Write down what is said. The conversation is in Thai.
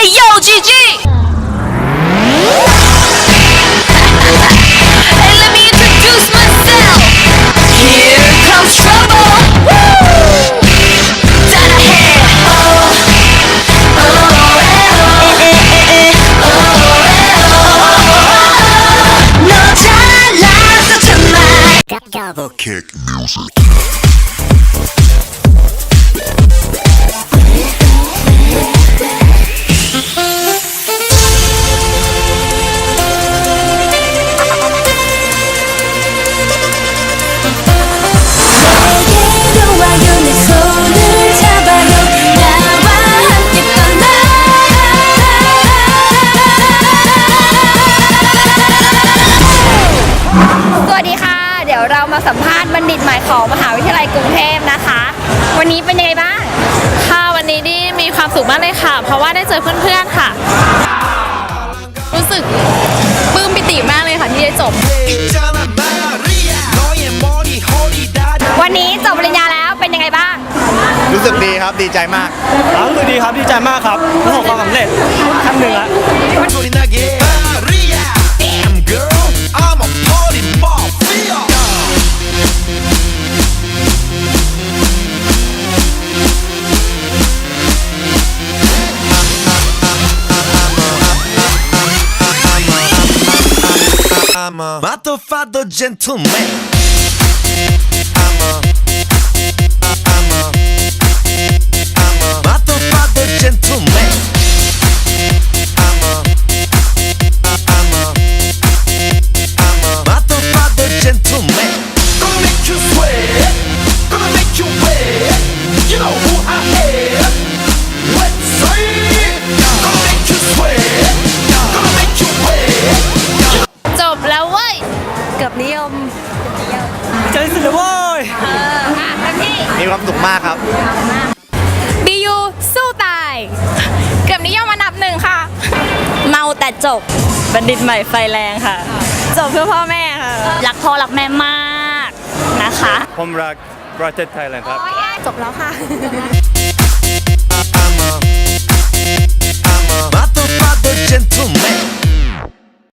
Hey yo, GG! and let me introduce myself. Here comes trouble. Woo! Oh, oh, oh, oh, oh, oh, oh, oh. Double kick music. ยวเรามาสัมภาษณ์บัณฑิตใหม่ของมหาวิทยาลัยกรุงเทพนะคะ วันนี้เป็นยังไงบ้าง ค่ะวันนี้ดีมีความสุขมากเลยค่ะ เพราะว่าได้เจอเพื่อนๆค่ะ รู้สึกปลื้มปิติมากเลยค่ะที่ได้จบ วันนี้จบปริญญาแล้วเป็นยังไงบ้าง รู้สึกดีครับดีใจมาก ครับคือดีครับดีใจมากครับประสบความสำเร็จขั้นหนึ่งละ วัน I'm a motherfucker gentleman. I'm a I'm a เกือบนิยมใจสุดเลยเว้ยเอออะเต็มที่มีความสุขมากครับ บียูสู้ตาย เกือบนิยมอันดับหนึ่งค่ะ เมาแต่จบ บัณฑิตใหม่ไฟแรงค่ะ จบเพื่อพ่อแม่ค่ะ รักพ่อรักแม่มากนะคะ ผมรักประเทศไทยแลนด์ครับ จบแล้วค่ะ